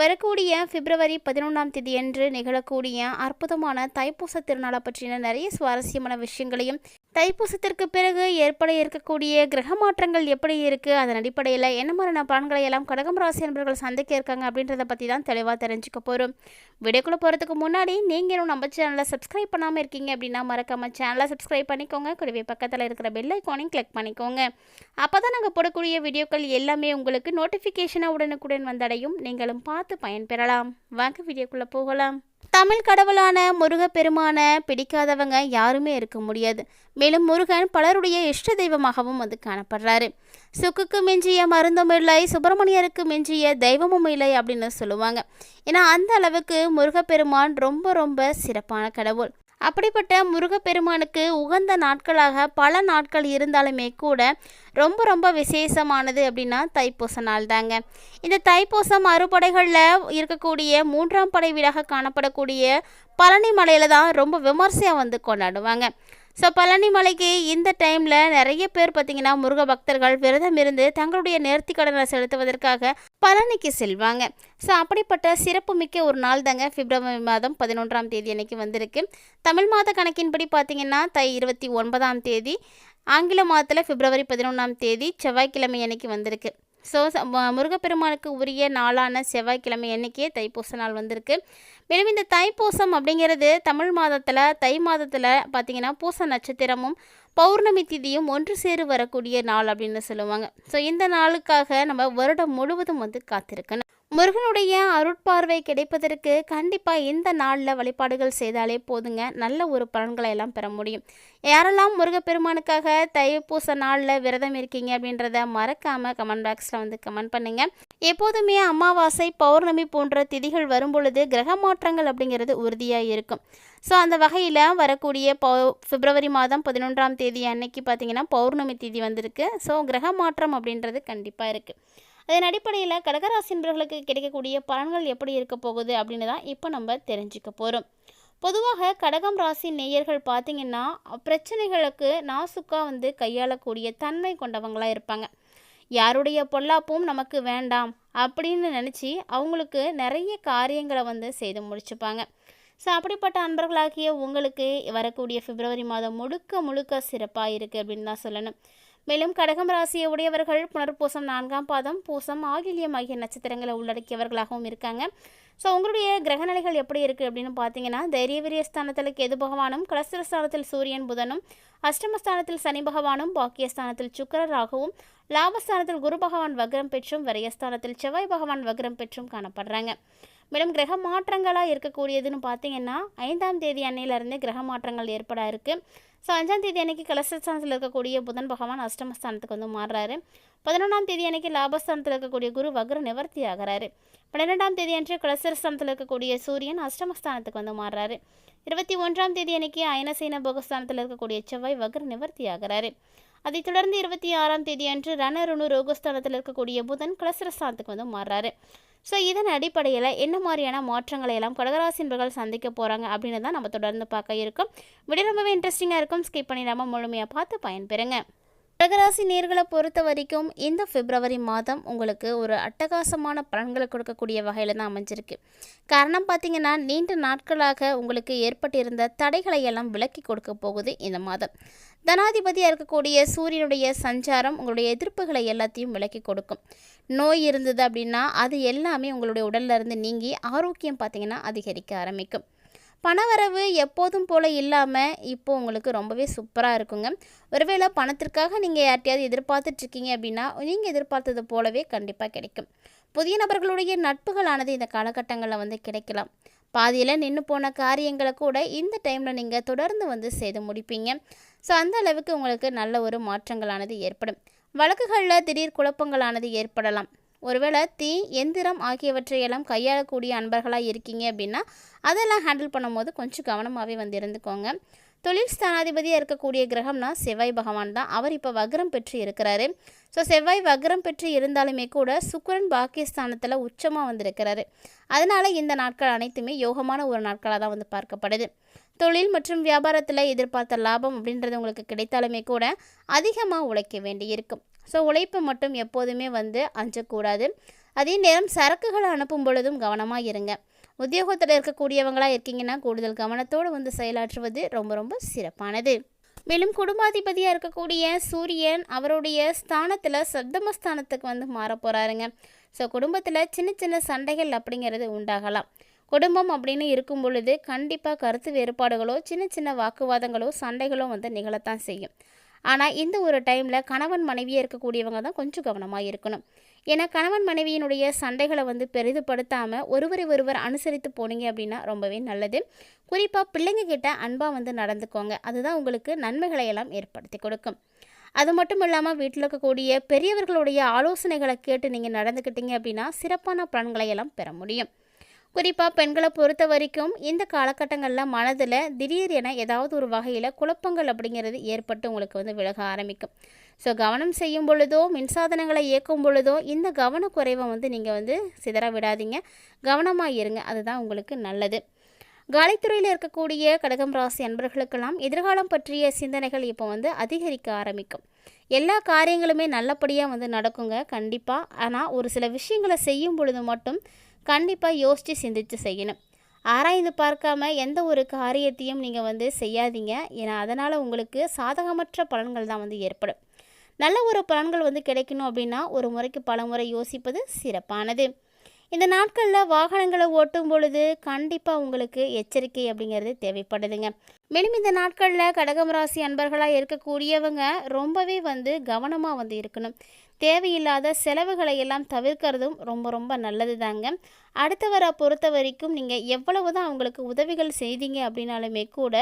வரக்கூடிய பிப்ரவரி பதினொன்றாம் தேதியன்று நிகழக்கூடிய அற்புதமான தைப்பூச திருநாளை பற்றின நிறைய சுவாரஸ்யமான விஷயங்களையும் தைப்பூசத்திற்கு பிறகு ஏற்பட இருக்கக்கூடிய கிரக மாற்றங்கள் எப்படி இருக்குது அதன் அடிப்படையில் என்ன மாதிரியான பலன்களை எல்லாம் கடகம் ராசி நண்பர்கள் சந்திக்க இருக்காங்க அப்படின்றத பற்றி தான் தெளிவாக தெரிஞ்சுக்க போகிறோம் வீடியோக்குள்ளே போகிறதுக்கு முன்னாடி நீங்கள் நம்ம சேனலை சப்ஸ்கிரைப் பண்ணாமல் இருக்கீங்க அப்படின்னா மறக்காம சேனலை சப்ஸ்கிரைப் பண்ணிக்கோங்க. கூடவே பக்கத்தில் இருக்கிற பெல் ஐக்கானையும் கிளிக் பண்ணிக்கோங்க. அப்போ தான் நாங்கள் போடக்கூடிய வீடியோக்கள் எல்லாமே உங்களுக்கு நோட்டிஃபிகேஷனாக உடனுக்குடன் வந்தடையும். நீங்களும் பார்த்து பயன்பெறலாம். வாங்க வீடியோக்குள்ளே போகலாம். தமிழ் கடவுளான முருகப்பெருமான பிடிக்காதவங்க யாருமே இருக்க முடியாது. மேலும் முருகன் பலருடைய இஷ்ட தெய்வமாகவும் வந்து காணப்படுறாரு. சுக்குக்கு மிஞ்சிய மருந்தும் இல்லை சுப்பிரமணியருக்கு மிஞ்சிய தெய்வமும் இல்லை அப்படின்னு சொல்லுவாங்க. ஏன்னா அந்த அளவுக்கு முருகப்பெருமான் ரொம்ப ரொம்ப சிறப்பான கடவுள். அப்படிப்பட்ட முருகப்பெருமானுக்கு உகந்த நாட்களாக பல நாட்கள் இருந்தாலுமே கூட ரொம்ப ரொம்ப விசேஷமானது அப்படின்னா தைப்பூச நாள் தாங்க இந்த தைப்பூசம் அறுபடைகளில் இருக்கக்கூடிய மூன்றாம் படை வீடாக காணப்படக்கூடிய பழனி மலையில் தான் ரொம்ப விமர்சையாக வந்து கொண்டாடுவாங்க. ஸோ பழனி மலைக்கு இந்த டைமில் நிறைய பேர் பார்த்திங்கன்னா முருக பக்தர்கள் விரதம் இருந்து தங்களுடைய நேர்த்தி கடனை செலுத்துவதற்காக பழனிக்கு செல்வாங்க. ஸோ அப்படிப்பட்ட சிறப்புமிக்க ஒரு நாள் தாங்க பிப்ரவரி மாதம் பதினொன்றாம் தேதி அன்னைக்கு வந்திருக்கு. தமிழ் மாத கணக்கின்படி பார்த்திங்கன்னா தை இருபத்தி ஒன்பதாம் தேதி ஆங்கில மாதத்தில் பிப்ரவரி பதினொன்றாம் தேதி செவ்வாய்க்கிழமை அன்னைக்கு வந்திருக்கு. ஸோ முருகப்பெருமானுக்கு உரிய நாளான செவ்வாய்க்கிழமை என்னைக்கே தைப்பூச நாள் வந்திருக்கு. மேலும் இந்த தைப்பூசம் அப்படிங்கிறது தமிழ் மாதத்தில் தை மாதத்தில் பார்த்திங்கன்னா பூச நட்சத்திரமும் பௌர்ணமி திதியும் ஒன்று சேரு வரக்கூடிய நாள் அப்படின்னு சொல்லுவாங்க. ஸோ இந்த நாளுக்காக நம்ம வருடம் முழுவதும் வந்து காத்திருக்கணும். முருகனுடைய அருட்பார்வை கிடைப்பதற்கு கண்டிப்பாக இந்த நாளில் வழிபாடுகள் செய்தாலே போதுங்க. நல்ல ஒரு பலன்களை எல்லாம் பெற முடியும். யாரெல்லாம் முருகப்பெருமானுக்காக தைப்பூச நாளில் விரதம் இருக்கீங்க அப்படின்றத மறக்காமல் கமெண்ட் பாக்ஸில் வந்து கமெண்ட் பண்ணுங்கள் எப்போதுமே அமாவாசை பௌர்ணமி போன்ற திதிகள் வரும்பொழுது கிரக மாற்றங்கள் அப்படிங்கிறது உறுதியாக இருக்கும். ஸோ அந்த வகையில் வரக்கூடிய பௌ பிப்ரவரி மாதம் பதினொன்றாம் தேதி அன்னைக்கு பார்த்தீங்கன்னா பௌர்ணமி திதி வந்திருக்கு. ஸோ கிரக மாற்றம் அப்படின்றது கண்டிப்பாக இருக்குது அதன் அடிப்படையில் கடகராசி நண்பர்களுக்கு கிடைக்கக்கூடிய பலன்கள் எப்படி இருக்க போகுது அப்படின்னு தான் இப்போ நம்ம தெரிஞ்சுக்க போகிறோம் பொதுவாக கடகம் ராசி நேயர்கள் பார்த்திங்கன்னா பிரச்சனைகளுக்கு நாசுக்காக வந்து கையாளக்கூடிய தன்மை கொண்டவங்களாக இருப்பாங்க. யாருடைய பொல்லாப்பும் நமக்கு வேண்டாம் அப்படின்னு நினச்சி அவங்களுக்கு நிறைய காரியங்களை வந்து செய்து முடிச்சுப்பாங்க. ஸோ அப்படிப்பட்ட அன்பர்களாகிய உங்களுக்கு வரக்கூடிய பிப்ரவரி மாதம் முழுக்க முழுக்க சிறப்பாக இருக்குது அப்படின்னு தான் சொல்லணும். மேலும் கடகம் ராசியை உடையவர்கள் புனர்பூசம் நான்காம் பாதம் பூசம் ஆகிலியம் ஆகிய நட்சத்திரங்களை உள்ளடக்கியவர்களாகவும் இருக்காங்க. ஸோ உங்களுடைய கிரகநிலைகள் எப்படி இருக்குது அப்படின்னு பார்த்தீங்கன்னா தைரிய வீரிய ஸ்தானத்தில் கேது பகவானும் கலஸ்திரஸ்தானத்தில் சூரியன் புதனும் அஷ்டமஸ்தானத்தில் சனி பகவானும் பாக்கியஸ்தானத்தில் சுக்கரராகவும் லாபஸ்தானத்தில் குரு பகவான் வக்ரம் பெற்றும் வரியஸ்தானத்தில் செவ்வாய் பகவான் வக்ரம் பெற்றும் காணப்படுறாங்க. மேலும் கிரக மாற்றங்களாக இருக்கக்கூடியதுன்னு பார்த்தீங்கன்னா ஐந்தாம் தேதி அன்னையிலேருந்து கிரக மாற்றங்கள் ஏற்பட இருக்குது ஸோ அஞ்சாம் தேதி அன்னைக்கு கலசஸ்தானத்தில் இருக்கக்கூடிய புதன் பகவான் அஷ்டமஸ்தானத்துக்கு வந்து மாறுறாரு. பதினொன்றாம் தேதி அன்னைக்கு லாபஸ்தானத்தில் இருக்கக்கூடிய குரு வக்ர நிவர்த்தி ஆகிறாரு. பன்னிரெண்டாம் தேதி அன்று கலசரஸ்தானத்தில் இருக்கக்கூடிய சூரியன் அஷ்டமஸ்தானத்துக்கு வந்து மாறுறாரு. இருபத்தி ஒன்றாம் தேதி அன்னைக்கு அயனசேன போகஸ்தானத்தில் இருக்கக்கூடிய செவ்வாய் வக்ர நிவர்த்தி ஆகிறாரு. அதைத் தொடர்ந்து இருபத்தி ஆறாம் தேதி அன்று ரணருணு ரோகஸ்தானத்தில் இருக்கக்கூடிய புதன் கலசரஸ்தானத்துக்கு வந்து மாறுறாரு. ஸோ இதன் அடிப்படையில் என்ன மாதிரியான மாற்றங்களை எல்லாம் கடகராசின்பர்கள் சந்திக்க போகிறாங்க அப்படின்னு தான் நம்ம தொடர்ந்து பார்க்க இருக்கோம். விட ரொம்பவே இன்ட்ரெஸ்டிங்காக இருக்கும். ஸ்கிப் பண்ணிடாமல் முழுமையாக பார்த்து பயன்பெறுங்க. கடகராசி நேர்களை பொறுத்த வரைக்கும் இந்த பிப்ரவரி மாதம் உங்களுக்கு ஒரு அட்டகாசமான பலன்களை கொடுக்கக்கூடிய வகையில் தான் அமைஞ்சிருக்கு. காரணம் பார்த்தீங்கன்னா நீண்ட நாட்களாக உங்களுக்கு ஏற்பட்டிருந்த தடைகளை எல்லாம் விலக்கி கொடுக்க போகுது இந்த மாதம். தனாதிபதியாக இருக்கக்கூடிய சூரியனுடைய சஞ்சாரம் உங்களுடைய எதிர்ப்புகளை எல்லாத்தையும் விலக்கி கொடுக்கும். நோய் இருந்தது அப்படின்னா அது எல்லாமே உங்களுடைய உடல்ல இருந்து நீங்கி ஆரோக்கியம் பார்த்தீங்கன்னா அதிகரிக்க ஆரம்பிக்கும். பணவரவு எப்போதும் போல் இல்லாமல் இப்போ உங்களுக்கு ரொம்பவே சூப்பராக இருக்குங்க. ஒருவேளை பணத்திற்காக நீங்கள் யார்ட்டையாவது எதிர்பார்த்துட்ருக்கீங்க அப்படின்னா நீங்கள் எதிர்பார்த்தது போலவே கண்டிப்பாக கிடைக்கும். புதிய நபர்களுடைய நட்புகளானது இந்த காலகட்டங்களில் வந்து கிடைக்கலாம். பாதியில் நின்று போன காரியங்களை கூட இந்த டைமில் நீங்கள் தொடர்ந்து வந்து செய்து முடிப்பீங்க. ஸோ அந்த அளவுக்கு உங்களுக்கு நல்ல ஒரு மாற்றங்களானது ஏற்படும். வழக்குகளில் திடீர் குழப்பங்களானது ஏற்படலாம். ஒருவேளை தீ எந்திரம் ஆகியவற்றையெல்லாம் கையாளக்கூடிய அன்பர்களாக இருக்கீங்க அப்படின்னா அதெல்லாம் ஹேண்டில் பண்ணும்போது கொஞ்சம் கவனமாகவே வந்து இருந்துக்கோங்க. தொழில் ஸ்தானாதிபதியாக இருக்கக்கூடிய கிரகம்னா செவ்வாய் பகவான் தான். அவர் இப்போ வக்ரம் பெற்று இருக்கிறாரு. ஸோ செவ்வாய் வக்ரம் பெற்று இருந்தாலுமே கூட சுக்கரன் பாக்கியஸ்தானத்தில் உச்சமாக வந்திருக்கிறாரு. அதனால் இந்த நாட்கள் அனைத்துமே யோகமான ஒரு நாட்களாக தான் வந்து பார்க்கப்படுது. தொழில் மற்றும் வியாபாரத்தில் எதிர்பார்த்த லாபம் அப்படின்றது உங்களுக்கு கிடைத்தாலுமே கூட அதிகமாக உழைக்க வேண்டியிருக்கும். ஸோ உழைப்பு மட்டும் எப்போதுமே வந்து அஞ்சக்கூடாது. அதே நேரம் சரக்குகளை அனுப்பும் பொழுதும் கவனமாக இருங்க. உத்தியோகத்தில் இருக்கக்கூடியவங்களாக இருக்கீங்கன்னா கூடுதல் கவனத்தோடு வந்து செயலாற்றுவது ரொம்ப ரொம்ப சிறப்பானது. மேலும் குடும்பாதிபதியாக இருக்கக்கூடிய சூரியன் அவருடைய ஸ்தானத்தில் சப்தமஸ்தானத்துக்கு வந்து மாற போகிறாருங்க ஸோ குடும்பத்தில் சின்ன சின்ன சண்டைகள் அப்படிங்கிறது உண்டாகலாம். குடும்பம் அப்படின்னு இருக்கும் பொழுது கண்டிப்பாக கருத்து வேறுபாடுகளோ சின்ன சின்ன வாக்குவாதங்களோ சண்டைகளோ வந்து நிகழத்தான் செய்யும். ஆனால் இந்த ஒரு டைமில் கணவன் மனைவியாக இருக்கக்கூடியவங்க தான் கொஞ்சம் கவனமாக இருக்கணும். ஏன்னா கணவன் மனைவியினுடைய சண்டைகளை வந்து பெரிதுபடுத்தாமல் ஒருவரை ஒருவர் அனுசரித்து போனீங்க அப்படின்னா ரொம்பவே நல்லது. குறிப்பாக பிள்ளைங்க கிட்ட அன்பாக வந்து நடந்துக்கோங்க. அதுதான் உங்களுக்கு நன்மைகளை எல்லாம் ஏற்படுத்தி கொடுக்கும். அது மட்டும் இல்லாமல் வீட்டில் இருக்கக்கூடிய பெரியவர்களுடைய ஆலோசனைகளை கேட்டு நீங்கள் நடந்துக்கிட்டீங்க அப்படின்னா சிறப்பான பலன்களை எல்லாம் பெற முடியும். குறிப்பாக பெண்களை பொறுத்த வரைக்கும் இந்த காலகட்டங்களில் மனதில் திடீர் என ஏதாவது ஒரு வகையில் குழப்பங்கள் அப்படிங்கிறது ஏற்பட்டு உங்களுக்கு வந்து விலக ஆரம்பிக்கும். ஸோ கவனம் செய்யும் பொழுதோ மின்சாதனங்களை இயக்கும் பொழுதோ இந்த கவனக்குறைவை வந்து நீங்கள் வந்து சிதற விடாதீங்க. கவனமாக இருங்க அதுதான் உங்களுக்கு நல்லது. காலித்துறையில் இருக்கக்கூடிய கடகம் ராசி அன்பர்களுக்கெல்லாம் எதிர்காலம் பற்றிய சிந்தனைகள் இப்போ வந்து அதிகரிக்க ஆரம்பிக்கும். எல்லா காரியங்களுமே நல்லபடியாக வந்து நடக்குங்க கண்டிப்பாக ஆனால் ஒரு சில விஷயங்களை செய்யும் பொழுது மட்டும் கண்டிப்பாக யோசித்து சிந்தித்து செய்யணும். ஆராய்ந்து பார்க்காம எந்த ஒரு காரியத்தையும் நீங்கள் வந்து செய்யாதீங்க. ஏன்னா அதனால் உங்களுக்கு சாதகமற்ற பலன்கள் தான் வந்து ஏற்படும். நல்ல ஒரு பலன்கள் வந்து கிடைக்கணும் அப்படின்னா ஒரு முறைக்கு பல முறை யோசிப்பது சிறப்பானது. இந்த நாட்களில் வாகனங்களை ஓட்டும் பொழுது கண்டிப்பாக உங்களுக்கு எச்சரிக்கை அப்படிங்கிறது தேவைப்படுதுங்க. மேலும் இந்த நாட்களில் கடகம் ராசி அன்பர்களாக இருக்கக்கூடியவங்க ரொம்பவே வந்து கவனமாக வந்து இருக்கணும். தேவையில்லாத செலவுகளை எல்லாம் தவிர்க்கிறதும் ரொம்ப ரொம்ப நல்லது தாங்க அடுத்தவரை பொறுத்த வரைக்கும் நீங்கள் எவ்வளவு தான் அவங்களுக்கு உதவிகள் செய்தீங்க அப்படின்னாலுமே கூட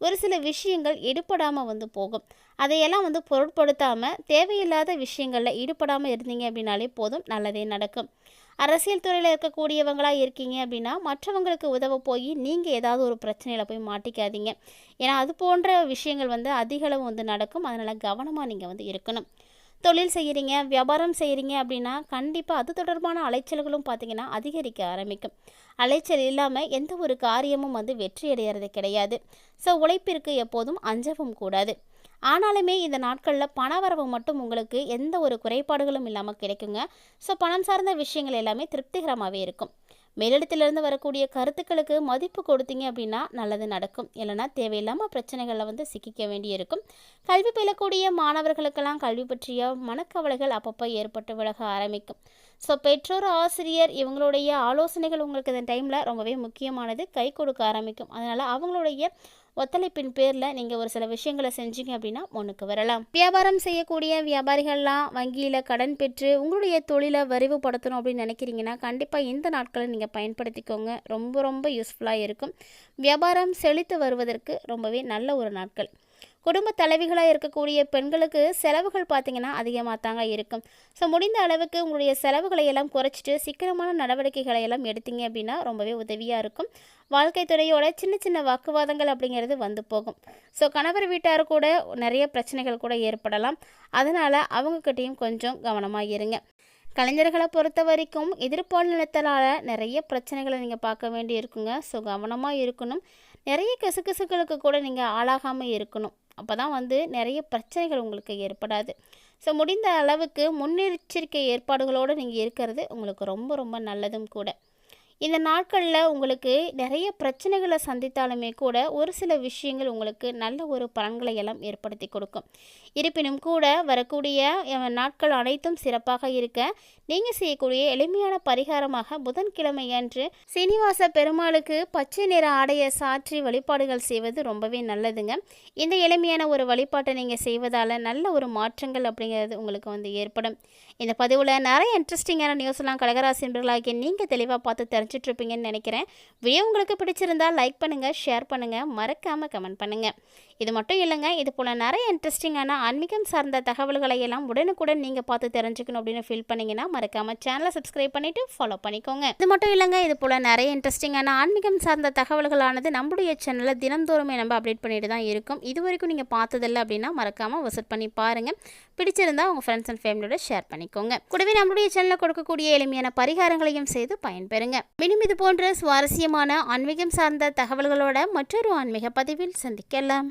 ஒரு சில விஷயங்கள் ஈடுபடாமல் வந்து போகும். அதையெல்லாம் வந்து பொருட்படுத்தாமல் தேவையில்லாத விஷயங்களில் ஈடுபடாமல் இருந்தீங்க அப்படின்னாலே போதும் நல்லதே நடக்கும். அரசியல் துறையில் இருக்கக்கூடியவங்களாக இருக்கீங்க அப்படின்னா மற்றவங்களுக்கு உதவ போய் நீங்கள் ஏதாவது ஒரு பிரச்சனையில் போய் மாட்டிக்காதீங்க. ஏன்னா அது போன்ற விஷயங்கள் வந்து அதிகளவு வந்து நடக்கும். அதனால் கவனமாக நீங்கள் வந்து இருக்கணும். தொழில் செய்கிறீங்க வியாபாரம் செய்கிறீங்க அப்படின்னா கண்டிப்பாக அது தொடர்பான அலைச்சல்களும் பார்த்திங்கன்னா அதிகரிக்க ஆரம்பிக்கும். அலைச்சல் இல்லாமல் எந்த ஒரு காரியமும் வந்து வெற்றி அடைகிறது கிடையாது. ஸோ உழைப்பிற்கு எப்போதும் அஞ்சவும் கூடாது. ஆனாலுமே இந்த நாட்களில் பணவரவு மட்டும் உங்களுக்கு எந்த ஒரு குறைபாடுகளும் இல்லாமல் கிடைக்குங்க. ஸோ பணம் சார்ந்த விஷயங்கள் எல்லாமே திருப்திகரமாகவே இருக்கும். மேலிடத்திலிருந்து வரக்கூடிய கருத்துக்களுக்கு மதிப்பு கொடுத்தீங்க அப்படின்னா நல்லது நடக்கும். இல்லைனா தேவையில்லாமல் பிரச்சனைகளில் வந்து சிக்கிக்க வேண்டியிருக்கும். கல்வி பயிலக்கூடிய மாணவர்களுக்கெல்லாம் கல்வி பற்றிய மனக்கவலைகள் அப்பப்போ ஏற்பட்டு விலக ஆரம்பிக்கும். ஸோ பெற்றோர் ஆசிரியர் இவங்களுடைய ஆலோசனைகள் உங்களுக்கு இந்த டைமில் ரொம்பவே முக்கியமானது. கை கொடுக்க ஆரம்பிக்கும். அதனால் அவங்களுடைய ஒத்துழைப்பின் பேரில் நீங்கள் ஒரு சில விஷயங்களை செஞ்சீங்க அப்படின்னா முன்னுக்கு வரலாம். வியாபாரம் செய்யக்கூடிய வியாபாரிகள்லாம் வங்கியில் கடன் பெற்று உங்களுடைய தொழிலை விரிவுபடுத்தணும் அப்படின்னு நினைக்கிறீங்கன்னா கண்டிப்பாக இந்த நாட்களை நீங்கள் பயன்படுத்திக்கோங்க. ரொம்ப ரொம்ப யூஸ்ஃபுல்லாக இருக்கும். வியாபாரம் செழித்து வருவதற்கு ரொம்பவே நல்ல ஒரு நாட்கள். குடும்ப தலைவிகளாக இருக்கக்கூடிய பெண்களுக்கு செலவுகள் பார்த்திங்கன்னா அதிகமாக தாங்க இருக்கும். ஸோ முடிந்த அளவுக்கு உங்களுடைய செலவுகளை எல்லாம் குறைச்சிட்டு சீக்கிரமான நடவடிக்கைகளை எல்லாம் எடுத்தீங்க அப்படின்னா ரொம்பவே உதவியாக இருக்கும். வாழ்க்கை துறையோட சின்ன சின்ன வாக்குவாதங்கள் அப்படிங்கிறது வந்து போகும். ஸோ கணவர் வீட்டார் கூட நிறைய பிரச்சனைகள் கூட ஏற்படலாம். அதனால் அவங்கக்கிட்டேயும் கொஞ்சம் கவனமாக இருங்க. கலைஞர்களை பொறுத்த வரைக்கும் எதிர்பால் நிறைய பிரச்சனைகளை நீங்கள் பார்க்க வேண்டி இருக்குங்க. ஸோ கவனமாக இருக்கணும். நிறைய கசுகசுகளுக்கு கூட நீங்கள் ஆளாகாமல் இருக்கணும். அப்போ தான் வந்து நிறைய பிரச்சனைகள் உங்களுக்கு ஏற்படாது. ஸோ முடிந்த அளவுக்கு முன்னெச்சரிக்கை ஏற்பாடுகளோடு நீங்கள் இருக்கிறது உங்களுக்கு ரொம்ப ரொம்ப நல்லதும் கூட. இந்த நாட்களில் உங்களுக்கு நிறைய பிரச்சனைகளை சந்தித்தாலுமே கூட ஒரு சில விஷயங்கள் உங்களுக்கு நல்ல ஒரு பலன்களை எல்லாம் ஏற்படுத்தி கொடுக்கும். இருப்பினும் கூட வரக்கூடிய நாட்கள் அனைத்தும் சிறப்பாக இருக்க நீங்கள் செய்யக்கூடிய எளிமையான பரிகாரமாக புதன்கிழமை அன்று சீனிவாச பெருமாளுக்கு பச்சை நிற ஆடையை சாற்றி வழிபாடுகள் செய்வது ரொம்பவே நல்லதுங்க. இந்த எளிமையான ஒரு வழிபாட்டை நீங்கள் செய்வதால் நல்ல ஒரு மாற்றங்கள் அப்படிங்கிறது உங்களுக்கு வந்து ஏற்படும். இந்த பதிவில் நிறைய இன்ட்ரெஸ்டிங்கான நியூஸ்லாம் கடகராசி என்பர்களாகிய நீங்கள் தெளிவாக பார்த்து தெரிஞ்சு இருப்பீங்கன்னு நினைக்கிறேன். வீடியோ உங்களுக்கு பிடிச்சிருந்தா லைக் பண்ணுங்கள் ஷேர் பண்ணுங்கள் மறக்காமல் கமெண்ட் பண்ணுங்கள் இது மட்டும் இல்லைங்க இது போல் நிறைய இன்ட்ரெஸ்டிங்கான ஆன்மீகம் சார்ந்த தகவல்களை எல்லாம் உடனுக்குடன் நீங்கள் பார்த்து தெரிஞ்சுக்கணும் அப்படின்னு ஃபீல் பண்ணிங்கன்னா மறக்காமல் சேனலை சப்ஸ்கிரைப் பண்ணிவிட்டு ஃபாலோ பண்ணிக்கோங்க. இது மட்டும் இல்லைங்க இது போல் நிறைய இன்ட்ரெஸ்டிங்கான ஆன்மீகம் சார்ந்த தகவல்களானது நம்முடைய சேனலில் தினந்தோறுமே நம்ம அப்டேட் பண்ணிட்டு தான் இருக்கும். இது வரைக்கும் நீங்கள் பார்த்ததில்ல அப்படின்னா மறக்காமல் விசிட் பண்ணி பாருங்கள் பிடிச்சிருந்தா உங்கள் ஃப்ரெண்ட்ஸ் அண்ட் ஃபேமிலியோட ஷேர் பண்ணிக்கோங்க. கூடவே நம்மளுடைய சேனலில் கொடுக்கக்கூடிய எளிமையான பரிகாரங்களையும் செய்து பயன்பெறுங்க. மேலும் இது போன்ற சுவாரஸ்யமான ஆன்மீகம் சார்ந்த தகவல்களோட மற்றொரு ஆன்மீக பதிவில் சந்திக்கலாம்.